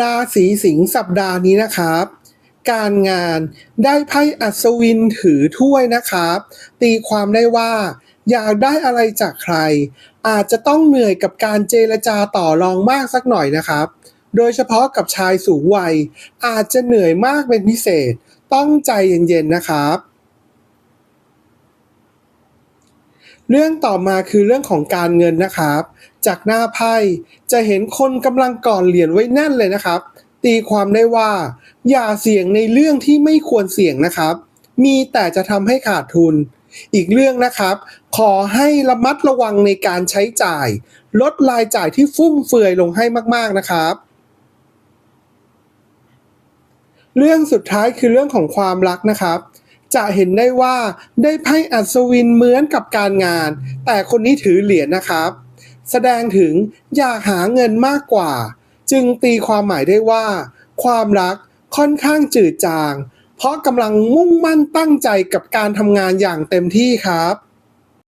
ราศีสิงห์สัปดาห์นี้นะครับ การงานได้ไพ่อัศวินถือถ้วยนะครับ ตีความได้ว่าอยากได้อะไรจากใคร อาจจะต้องเหนื่อยกับการเจรจาต่อรองมากสักหน่อยนะครับ โดยเฉพาะกับชายสูงวัย อาจจะเหนื่อยมากเป็นพิเศษ ต้องใจเย็นๆนะครับ เรื่องต่อมาคือเรื่องของการเงินนะครับ จากหน้าไพ่จะเห็นคนกำลังก่อนเหรียญไว้แน่นเลยนะครับ ตีความได้ว่า อย่าเสี่ยงในเรื่องที่ไม่ควรเสี่ยงนะครับ มีแต่จะทำให้ขาดทุน อีกเรื่องนะครับ ขอให้ระมัดระวังในการใช้จ่าย ลดรายจ่ายที่ฟุ่มเฟือยลงให้มาก ๆนะครับเรื่องสุดท้ายคือเรื่องของความรักนะครับ จะเห็นได้ว่าได้ไพ่อัศวินเหมือนกับการงาน แต่คนนี้ถือเหรียญนะครับ แสดงถึงอยากหาเงินมากกว่า จึงตีความหมายได้ว่า ความรักค่อนข้างจืดจาง เพราะกำลังมุ่งมั่นตั้งใจกับการทำงานอย่างเต็มที่ครับ